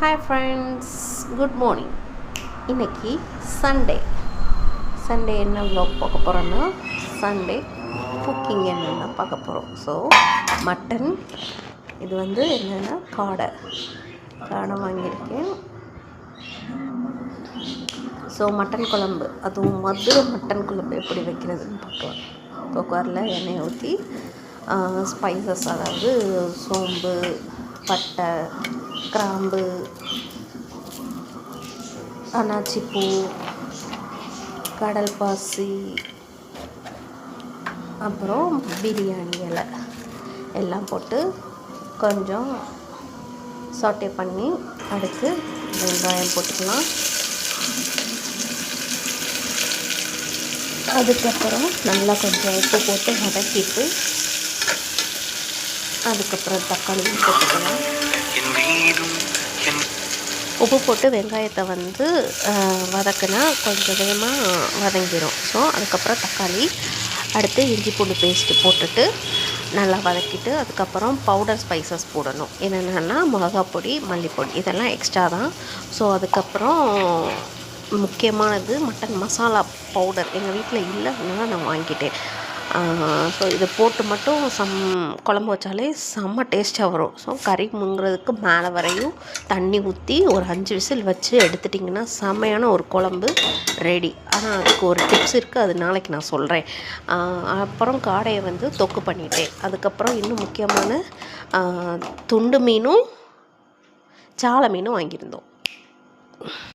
Hi friends good morning இன்னைக்கு Sunday Sunday என்ன vlog பார்க்க போகிறோன்னா சண்டே குக்கிங் என்னென்ன பார்க்க போகிறோம் ஸோ மட்டன் இது வந்து என்னென்னா காடை. காடை வாங்கியிருக்கேன். ஸோ மட்டன் குழம்பு. அதுவும் மதுரை மட்டன் குழம்பு எப்படி வைக்கிறதுன்னு பார்க்கலாம். குக்கரில் எண்ணெய் ஊற்றி ஸ்பைசஸ் அதாவது சோம்பு பட்டை கிராம்பு அன்னாச்சிப்பூ கடல் பாசி அப்புறம் பிரியாணி இலை. எல்லாம் போட்டு கொஞ்சம் சாட்டே பண்ணி அடுத்து வெங்காயம் போட்டுக்கலாம். அதுக்கப்புறம் நல்லா கொஞ்சம் உப்பு போட்டு வதக்கிட்டு அதுக்கப்புறம் தக்காளி போட்டுக்கலாம். என் உப்பு போட்டு வெங்காயத்தை வந்து வதக்குனா கொஞ்சம் வேகமாக வதங்கிடும் ஸோ அதுக்கப்புறம் தக்காளி அடுத்து இஞ்சி பூண்டு பேஸ்ட்டு போட்டுட்டு நல்லா வதக்கிட்டு அதுக்கப்புறம் பவுடர் ஸ்பைசஸ் போடணும். என்னென்னா மிளகாப்பொடி மல்லிப்பொடி இதெல்லாம் எக்ஸ்ட்ரா தான். ஸோ அதுக்கப்புறம் முக்கியமானது மட்டன் மசாலா பவுடர் எங்கள் வீட்டில் இல்லை அதனால நான் வாங்கிட்டேன். ஸோ இதை போட்டு மட்டும் சம் குழம்பு வச்சாலே செம்ம டேஸ்ட்டாக வரும். ஸோ கறி முங்குறதுக்கு மேலே வரையும் தண்ணி ஊற்றி ஒரு அஞ்சு விசில் வச்சு எடுத்துட்டிங்கன்னா செம்மையான ஒரு குழம்பு ரெடி ஆனால் அதுக்கு ஒரு டிப்ஸ் இருக்குது அது நாளைக்கு நான் சொல்கிறேன் அப்புறம் காடையை வந்து தொக்கு பண்ணிட்டேன். அதுக்கப்புறம் இன்னும் முக்கியமான துண்டு மீனும் சால மீனும் வாங்கியிருந்தோம்.